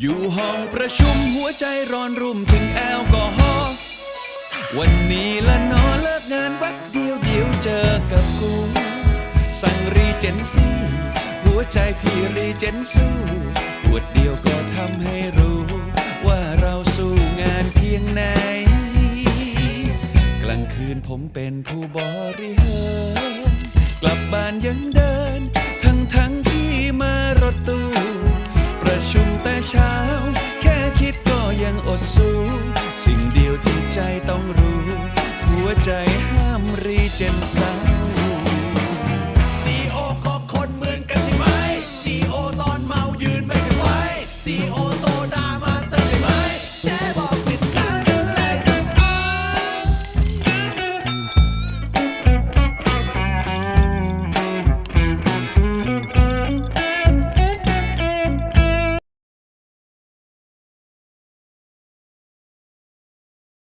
อยู่ห้องประชุมหัวใจร้อนรุ่มถึงแอลกอฮอล์วันนี้ละนอเลิกงานวับเดียวเดียวเจอกับกู สั่งรีเจนซี่หัวใจพี่รีเจนสู้ขวดเดียวก็ทำให้รู้ ว่าเราสู้งานเพียงไหน กลางคืนผมเป็นผู้บริหารกลับบ้านยังเดิน เช้า แค่คิดก็ยังอดสู้ สิ่งเดียวที่ใจต้องรู้ หัวใจห้ามรีเจนเศร้าซีโอก็คนเหมือนกันใช่ไหมซีโอตอนเมายืนไม่ไหวซีโอ